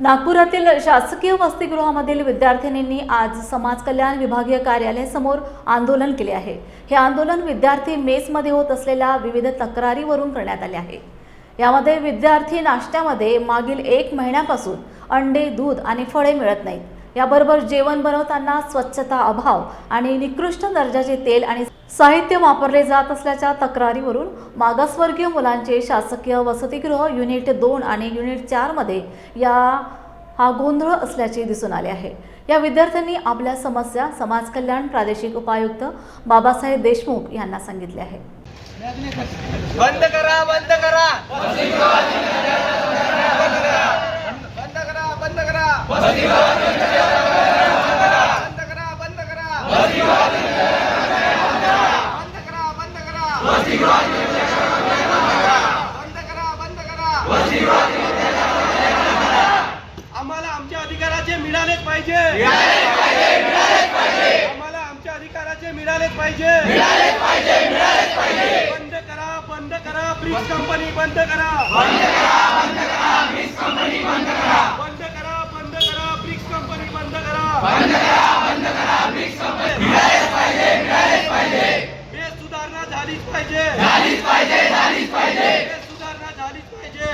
नागपुरातील शासकीय वसतिगृहामधील विद्यार्थिनींनी आज समाज कल्याण विभागीय कार्यालयासमोर आंदोलन केले आहे. हे आंदोलन विद्यार्थी मेसमध्ये होत असलेल्या विविध तक्रारीवरून करण्यात आले आहे. यामध्ये विद्यार्थी नाश्त्यामध्ये मागील एक महिन्यापासून अंडे दूध आणि फळे मिळत नाहीत. याबरोबर जेवण बनवताना स्वच्छता अभाव आणि निकृष्ट दर्जाचे तेल आणि साहित्य वापरले जात असल्याच्या तक्रारीवरून मागासवर्गीय मुलांचे शासकीय वसतिगृह युनिट दोन आणि युनिट चारमध्ये या हा गोंधळ असल्याचे दिसून आले आहे. या विद्यार्थ्यांनी आपल्या समस्या समाज कल्याण प्रादेशिक उपायुक्त बाबासाहेब देशमुख यांना सांगितले आहे. बंद करा बंद करा. आम्हाला आमच्या अधिकाराचे मिळालेच पाहिजे. आम्हाला आमच्या अधिकाराचे मिळालेच पाहिजे. बंद करा बंद करा ब्रिक्स कंपनी बंद करा बंद करा बंद करा ब्रिक्स कंपनी बंद करा बंद करा बंद करा ब्रिक्स कंपनी मिळालेच पाहिजे मिळालेच पाहिजे हे सुधारणा झालीच पाहिजे झालीच पाहिजे झालीच पाहिजे हे सुधारणा झालीच पाहिजे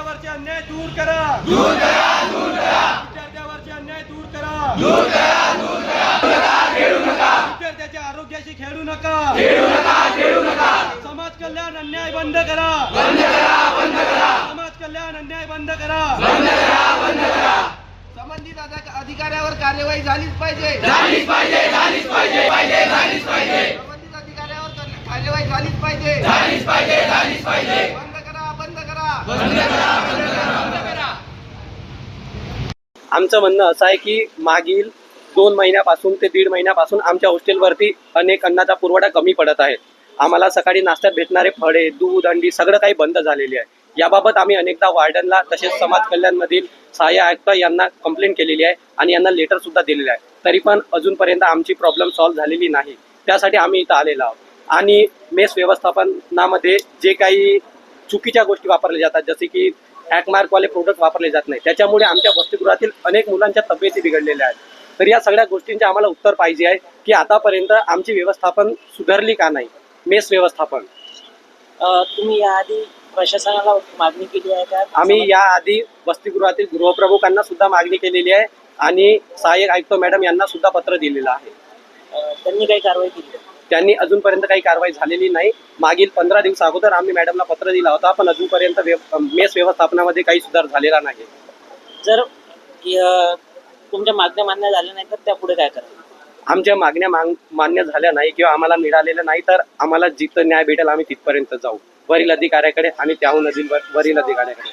विद्यार्थ्यावरचे अन्याय दूर करा. दूर करा दूर करा. विद्यार्थ्यावरचे अन्याय दूर करा. दूर करा दूर करा. खेळू नका. विद्यार्थ्याच्या आरोग्याशी खेळू नका. खेळू नका खेळू नका. समाज कल्याण अन्याय बंद करा. बंद करा बंद करा. समाज कल्याण अन्याय बंद करा. बंद करा बंद करा. संबंधित अधिक- अधिकाऱ्यावर कार्यवाही झालीच पाहिजे. झालीच पाहिजे झालीच पाहिजे पाहिजे झालीच पाहिजे. संबंधित अधिकाऱ्यावर कर- कार्यवाही झालीच पाहिजे. झालीच पाहिजे झालीच पाहिजे. आमचं म्हणणं असं आहे की मागील दोन महिन्यापासून ते दीड महिन्यापासून आमच्या हॉस्टेलवरती अनेक अन्नाचा पुरवठा कमी पडत आहे. आम्हाला सकाळी नाश्त्यात भेटणारे फळे दूध अंडी सगळं काही बंद झालेली आहे. याबाबत आम्ही अनेकदा वार्डनला तसेच समाज कल्याणमधील सहाय्य आयुक्त यांना कंप्लेंट केलेली आहे आणि यांना लेटर सुद्धा दिलेलं आहे. तरी पण अजूनपर्यंत आमची प्रॉब्लेम सॉल्व्ह झालेली नाही. त्यासाठी आम्ही इथं आलेलो आहोत. आणि मेस व्यवस्थापनामध्ये जे काही चुकीच्या गोष्टी वापरल्या जातात. जसे की ॲकमार्कवाले प्रोडक्ट वापरले जात नाही. त्याच्यामुळे आमच्या वसतिगृहातील अनेक मुलांच्या तब्येती बिघडलेल्या आहेत. तर या सगळ्या गोष्टींचे आम्हाला उत्तर पाहिजे आहे की आतापर्यंत आमची व्यवस्थापन सुधारली का नाही? मेस व्यवस्थापन. तुम्ही याआधी प्रशासनाला मागणी केली आहे का? आम्ही याआधी वसतिगृहातील गृहप्रमुखांना सुद्धा मागणी केलेली आहे आणि सहाय्यक आयुक्त मॅडम यांना सुद्धा पत्र दिलेलं आहे. त्यांनी काही कारवाई केली? त्यांनी अजूनपर्यंत काही कारवाई झालेली नाही. मागील पंधरा दिवस अगोदर आम्ही मॅडमला पत्र दिला होता पण अजूनपर्यंत मेस व्यवस्थापनामध्ये काही सुधार झालेला नाही. जर तुमच्या मागण्या मान्य झाल्या नाही तर त्या पुढे काय कराल आमच्या मागण्या मांग मान्य झाल्या नाही किंवा आम्हाला मिळालेल्या नाही तर आम्हाला जिथं न्याय भेटेल आम्ही तिथपर्यंत जाऊ. वरील अधिकाऱ्याकडे आणि त्याहून वरील अधिकाऱ्याकडे.